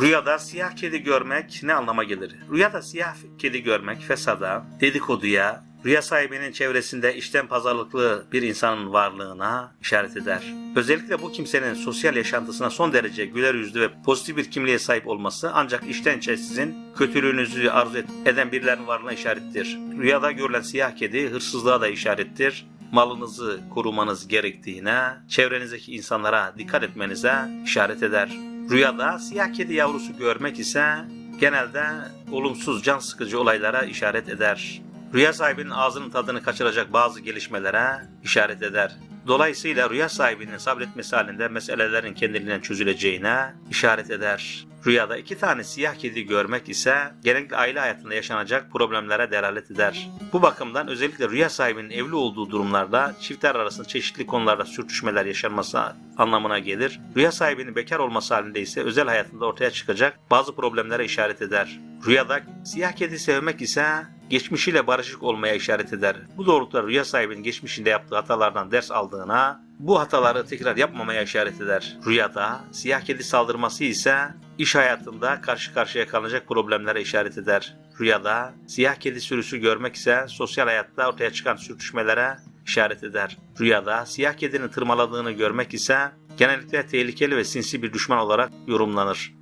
Rüyada siyah kedi görmek ne anlama gelir? Rüyada siyah kedi görmek fesada, dedikoduya, rüya sahibinin çevresinde işten pazarlıklı bir insanın varlığına işaret eder. Özellikle bu kimsenin sosyal yaşantısına son derece güler yüzlü ve pozitif bir kimliğe sahip olması ancak işten içe sizin kötülüğünüzü arzu eden birilerinin varlığına işarettir. Rüyada görülen siyah kedi hırsızlığa da işarettir malınızı korumanız gerektiğine, çevrenizdeki insanlara dikkat etmenize işaret eder. Rüyada siyah kedi yavrusu görmek ise genelde olumsuz can sıkıcı olaylara işaret eder. Rüya sahibinin ağzının tadını kaçıracak bazı gelişmelere işaret eder. Dolayısıyla rüya sahibinin sabretmesi halinde meselelerin kendiliğinden çözüleceğine işaret eder. Rüyada iki tane siyah kedi görmek ise genellikle aile hayatında yaşanacak problemlere delalet eder. Bu bakımdan özellikle rüya sahibinin evli olduğu durumlarda çiftler arasında çeşitli konularda sürtüşmeler yaşanması anlamına gelir. Rüya sahibinin bekar olması halinde ise özel hayatında ortaya çıkacak bazı problemlere işaret eder. Rüyada siyah kedi sevmek ise geçmişiyle barışık olmaya işaret eder. Bu doğrultuda rüya sahibinin geçmişinde yaptığı hatalardan ders aldığına, bu hataları tekrar yapmamaya işaret eder. Rüyada siyah kedi saldırması ise iş hayatında karşı karşıya kalınacak problemlere işaret eder. Rüyada siyah kedi sürüsü görmek ise sosyal hayatta ortaya çıkan sürtüşmelere işaret eder. Rüyada siyah kedinin tırmaladığını görmek ise genellikle tehlikeli ve sinsi bir düşman olarak yorumlanır.